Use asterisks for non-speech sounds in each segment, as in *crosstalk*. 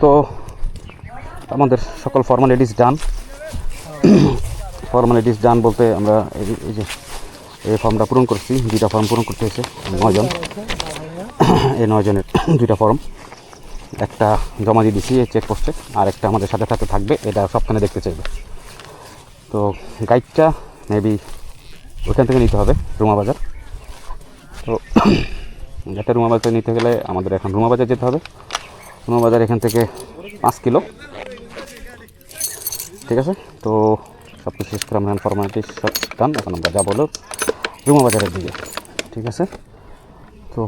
তো আমাদের সকল ফর্মালিটিস ডান ফর্মালিটিস ডান বলতে আমরা এই- যে এই ফর্মটা পূরণ করছি, দুইটা ফর্ম পূরণ করতে হয়েছে নয়জন *coughs* এই নয়জনের *coughs* দুইটা ফর্ম একটা জমা দিয়ে দিছি এই চেকপোস্টে আর একটা আমাদের সাথে সাথে থাকবে, এটা সবখানে দেখতে চাইবে। তো গাইডটা মেবি ওইখান থেকে নিতে হবে, রুমা বাজার। তো *coughs* একটা রুমা বাজার নিতে গেলে আমাদের এখন রুমা বাজার যেতে হবে। রুমা বাজার এখান থেকে পাঁচ কিলো। ঠিক আছে? তো সব কিছু শেষ করে আমরা ফর্মালিটি সব ডান এখন আমরা যাব হলো রুমা বাজারের দিকে। ঠিক আছে? তো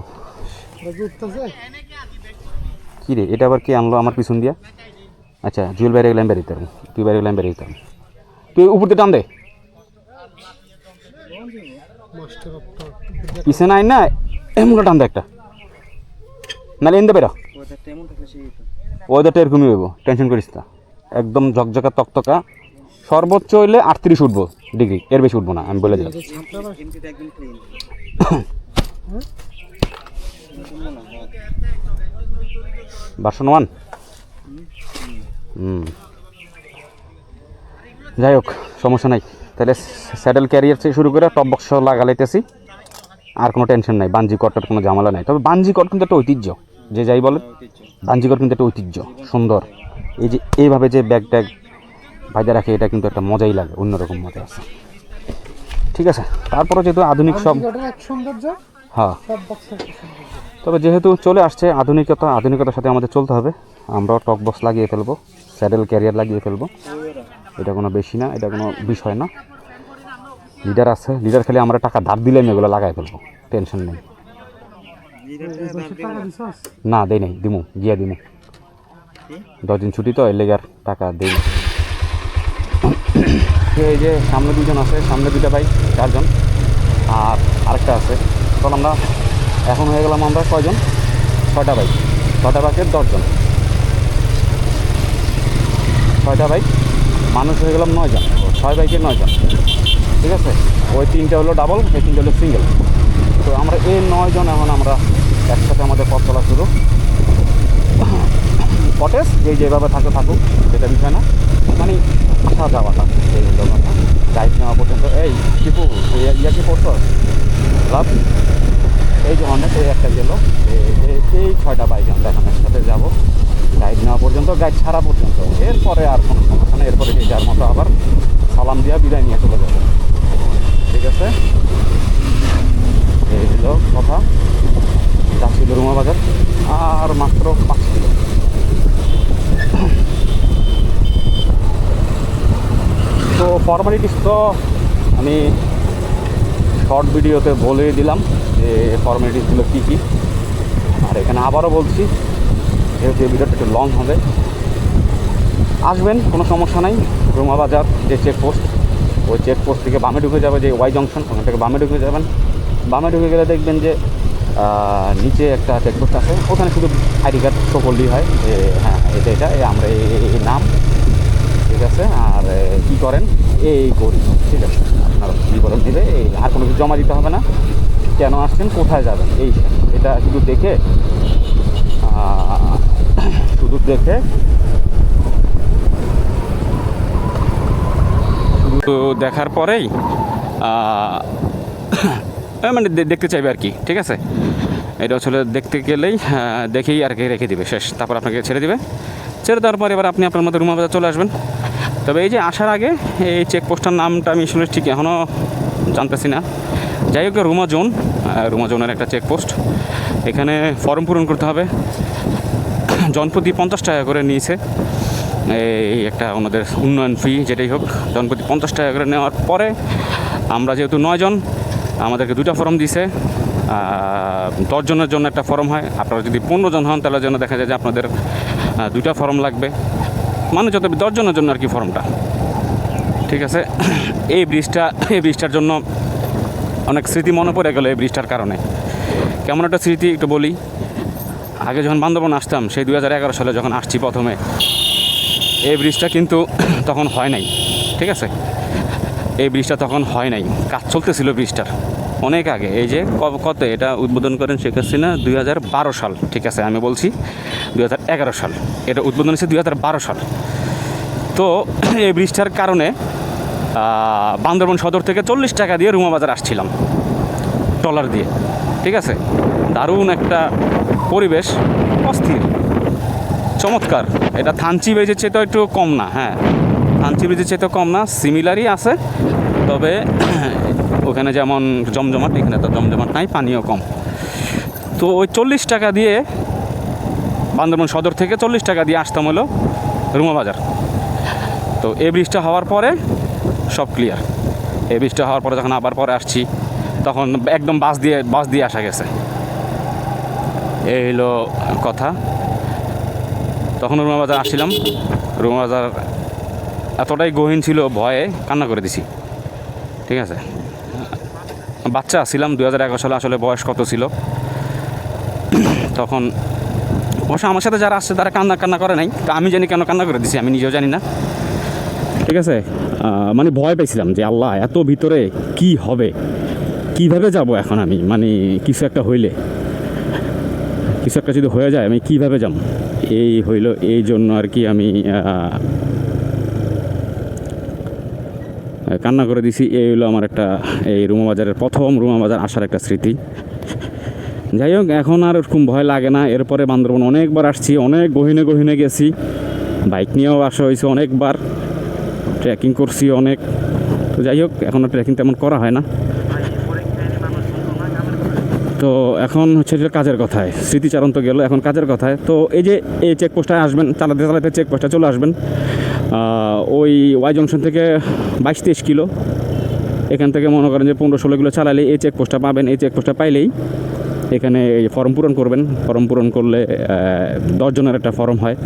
কী রে? এটা আবার কে আনলো? আমার পিছন দিয়া? আচ্ছা জুয়েল বাইরে গেলাম বেরিয়ে দিতাম। তুই বাইরে গেলাম বেরিয়ে দিতাম। তুই উপর দিয়ে টান দে। পিছে নাই না? এমন টান দে একটা। নাহলে এনতে বেরো ওয়েদারটা এরকমই হইব টেনশন করিস না। একদম ঝকঝকা, তকতকা। সর্বোচ্চ হইলে আটত্রিশ উঠবো ডিগ্রি এর বেশি উঠবো না, আমি বলে দিলাম। বাসন ওয়ান যাই হোক, সমস্যা নাই। তাহলে স্যাডেল ক্যারিয়ার থেকে শুরু করে টপ বক্স লাগালাইতেছি আর কোনো টেনশন নাই বাঞ্জি কটটার কোনো ঝামেলা নাই। তবে বাঞ্জি কট কিন্তু একটা ঐতিহ্য। যে যাই বলে বাঞ্জি কিন্তু একটা ঐতিহ্য সুন্দর। এই যে এইভাবে যে ব্যাগ ট্যাগ বাইরে রাখে এটা কিন্তু একটা মজাই লাগে অন্যরকম মজা আছে। ঠিক আছে তারপরে যেহেতু আধুনিক সব হ্যাঁ। তবে যেহেতু চলে আসছে আধুনিকতা আধুনিকতার সাথে আমাদের চলতে হবে আমরাও টক বক্স লাগিয়ে ফেলব স্যাডেল ক্যারিয়ার লাগিয়ে ফেলব। এটা কোনো বেশি না এটা কোনো বিষয় না। লিডার আছে লিডার খেলে আমরা টাকা ধার দিলে আমি এগুলো লাগাই ফেলব টেনশন নেই। না দেই নাই দিমু গিয়া দিমু দশ দিন ছুটি তো এর লেগে আর টাকা দেই না এই যে সামনে দুজন আছে সামনে দুটা ভাই চারজন। আর আরেকটা আছে। তখন আমরা এখন হয়ে গেলাম আমরা কয়জন? ছয়টা বাইক ছয়টা বাইকের দশজন। ছয়টা বাইক মানুষ হয়ে গেলাম নয়জন। ছয় বাইকের নয়জন। ঠিক আছে? ওই তিনটে হলো ডাবল এই তিনটে হলো সিঙ্গেল তো আমরা এই নয়জন এখন আমরা একসাথে আমাদের পথ চলা শুরু। কটেজ যে যেভাবে থাকে থাকুক, সেটা বিষয় না। মানে আসা যাওয়াটা হলো কথা গাইড নেওয়া পর্যন্ত। এই, টিপু ইয়া কি পড়তো লাভ এই যে অনেক এই একটা গেলো। এই ছয়টা বাইক আমরা এখন একসাথে যাব। গাইড নেওয়া পর্যন্ত গাইড ছাড়া পর্যন্ত। এরপরে আর কোনো সমস্যা নেই। এরপরে যে যার মতো আবার সালাম দিয়া বিদায় নিয়ে চলে যাব। ঠিক আছে? এই হলো কথা। যাচ্ছি রুমা বাজার, আর মাত্র পাঁচ কিলো। তো ফর্মালিটিস তো আমি শর্ট ভিডিওতে বলে দিলাম যে ফর্মালিটিসগুলো কী কী। আর এখানে আবারও বলছি, যেহেতু এই ভিডিওটা একটু লং হবে। আসবেন, কোনো সমস্যা নাই। রুমা বাজার, যে চেকপোস্ট ওই চেকপোস্ট থেকে বামে ঢুকে যাবে, যে ওয়াই জংশন ওখান থেকে বামে ঢুকে যাবেন। বামে ঢুকে গেলে দেখবেন যে নিচে একটা চেকপোস্ট আছে। ওখানে শুধু আইডি কার্ড শো করলেই হয় যে হ্যাঁ এটা এটা আমরা এই নাম। ঠিক আছে? আর কি করেন? এই করি ঠিক আছে? আপনার বিবরণ এই, আর কোনো কিছু জমা দিতে হবে না। কেন আসছেন? কোথায় যাবেন? এই এটা শুধু দেখে শুধু দেখে। শুধু দেখার পরেই মানে দেখতে চাইবে আর কি। ঠিক আছে? এটা আসলে দেখতে গেলেই দেখেই আর কি রেখে দিবে, শেষ। তারপর আপনাকে ছেড়ে দিবে। ছেড়ে দেওয়ার পর এবার আপনি আপনার মতো রুমা বাজার চলে আসবেন। তবে এই যে আসার আগে এই চেকপোস্টটার নামটা আমি আসলে ঠিক এখনও জানতেছি না। যাই হোক, রুমা জোন রুমা জোনের একটা চেকপোস্ট। এখানে ফর্ম পূরণ করতে হবে। জনপ্রতি পঞ্চাশ টাকা করে নিয়েছে। এই একটা ওনাদের উন্নয়ন ফি যেটাই হোক জনপ্রতি পঞ্চাশ টাকা করে নেওয়ার পরে আমরা যেহেতু নয়জন, আমাদেরকে দুটা ফর্ম দিছে। দশজনের জন্য একটা ফর্ম হয়। আপনারা যদি পনেরো জন হন, তাহলে জন্য দেখা যায় যে আপনাদের দুইটা ফর্ম লাগবে। মানে যত দশজনের জন্য আর কি ফর্মটা ঠিক আছে? এই ব্রিজটা, এই ব্রিজটার জন্য অনেক স্মৃতি মনে পড়ে গেল এই ব্রিজটার কারণে। কেমন একটা স্মৃতি একটু বলি। আগে যখন বান্দরবন আসতাম, সেই দু হাজার এগারো সালে যখন আসছি প্রথমে, এই ব্রিজটা কিন্তু তখন হয় নাই। ঠিক আছে? এই ব্রিজটা তখন হয় নাই। কাজ চলতেছিল ব্রিজটার। অনেক আগে, এই যে কত এটা উদ্বোধন করেন শেখ হাসিনা? দুই হাজার বারো সাল, ঠিক আছে, আমি বলছি দুই হাজার এগারো সাল, এটা উদ্বোধন হয়েছে দুই হাজার বারো সাল। তো *clears throat* এই ব্রিজটার কারণে বান্দরবন সদর থেকে চল্লিশ টাকা দিয়ে রুমা বাজার আসছিলাম, ট্রলার দিয়ে, ঠিক আছে? দারুণ একটা পরিবেশ, অস্থির, চমৎকার। এটা থানচি ব্রিজের চেয়ে তো একটু কম না হ্যাঁ থানচি ব্রিজের চেয়ে তো কম না, সিমিলারই আছে, তবে *clears throat* ওখানে যেমন জমজমাট, এখানে তো জমজমাট নাই, পানিও কম। তো ওই চল্লিশ টাকা দিয়ে বান্দরবন সদর থেকে চল্লিশ টাকা দিয়ে আসতাম হলো রুমা বাজার। তো এই ব্রিজটা হওয়ার পরে সব ক্লিয়ার এই ব্রিজটা হওয়ার পরে যখন আবার পরে আসছি, তখন একদম বাস দিয়ে বাস দিয়ে আসা গেছে। এই হলো কথা। তখন রুমা বাজার আসছিলাম। রুমা বাজার এতটাই গহীন ছিল, ভয়ে কান্না করে দিছি। ঠিক আছে? বাচ্চা ছিলাম দু হাজার এগারো সালে আসলে বয়স কত ছিল? তখন অবশ্য আমার সাথে যারা আসছে তারা কান্না কান্না করে নাই। তা আমি জানি কেন কান্না করে দিছি, আমি নিজেও জানি না। ঠিক আছে মানে ভয় পেয়েছিলাম যে আল্লাহ, এত ভিতরে কি হবে? কীভাবে যাব এখন আমি? মানে কিছু একটা হইলে, কিছু একটা যদি হয়ে যায়, আমি কীভাবে যাব? এই হইল, এই জন্য আর কি আমি কান্না করে দিছি। এই হলো আমার একটা, এই রুমা বাজারের প্রথম রুমা বাজার আসার একটা স্মৃতি। যাই হোক, এখন আর ওরকম ভয় লাগে না। এরপরে বান্দরবন অনেকবার আসছি, অনেক গহিনে গহিনে গেছি। বাইক নিয়েও আসা হয়েছে অনেকবার। ট্রেকিং করছি অনেক। তো যাই হোক, এখন আর ট্রেকিং তেমন করা হয় না। তো এখন হচ্ছে যে কাজের কথায়, স্মৃতিচারণ তো গেল এখন কাজের কথায়। তো এই যে এই চেকপোস্টটায় আসবেন, চালাতে চালাতে চেকপোস্টে চলে আসবেন। ওই ওয়াই জংশন থেকে বাইশ তেইশ কিলো। এখান থেকে মনে করেন যে পনেরো ষোলো কিলো চালালে এই চেকপোস্টটা পাবেন। এই চেকপোস্টটা পাইলেই এখানে এই ফর্ম পূরণ করবেন। ফর্ম পূরণ করলে দশজনের একটা ফর্ম হয়।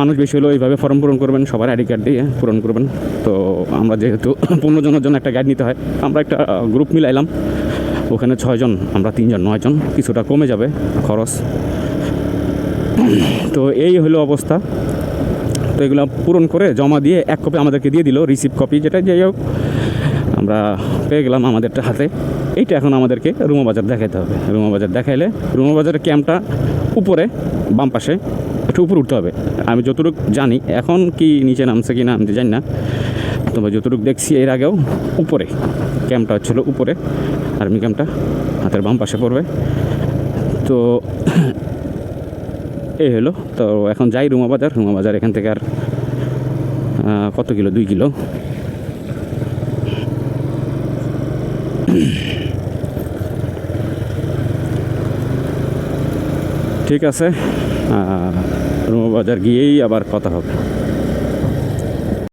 মানুষ বেশি হলেও এইভাবে ফর্ম পূরণ করবেন। সবার আইডি কার্ড দিয়ে পূরণ করবেন। তো আমরা যেহেতু *laughs* পনেরো জনের জন্য একটা গাইড নিতে হয়, আমরা একটা গ্রুপ মিলাইলাম। ওখানে ছয়জন আমরা তিনজন নয়জন কিছুটা কমে যাবে খরচ। *clears throat* তো এই হলো অবস্থা। তো এগুলো পূরণ করে জমা দিয়ে এক কপি আমাদেরকে দিয়ে দিল রিসিভ কপি যেটা, যাই হোক, আমরা পেয়ে গেলাম আমাদেরটা হাতে। এইটা এখন আমাদেরকে রুমা বাজার দেখাইতে হবে। রুমা বাজার দেখাইলে, রুমা বাজারের ক্যাম্পটা উপরে, বাম পাশে, একটু উপরে উঠতে হবে। আমি যতটুকু জানি, এখন কি নিচে নামছে কি না আমি জানি না। তবে যতটুকু দেখছি এর আগেও উপরে। ক্যাম্পটা হচ্ছিল উপরে আর্মি ক্যাম্পটা হাতের বাম পাশে পড়বে। তো এই হলো। তো এখন যাই রুমা বাজার। রুমা বাজার এখান থেকে আর কত কিলো? দুই কিলো। ঠিক আছে। রুমা বাজার গিয়েই আবার কথা হবে।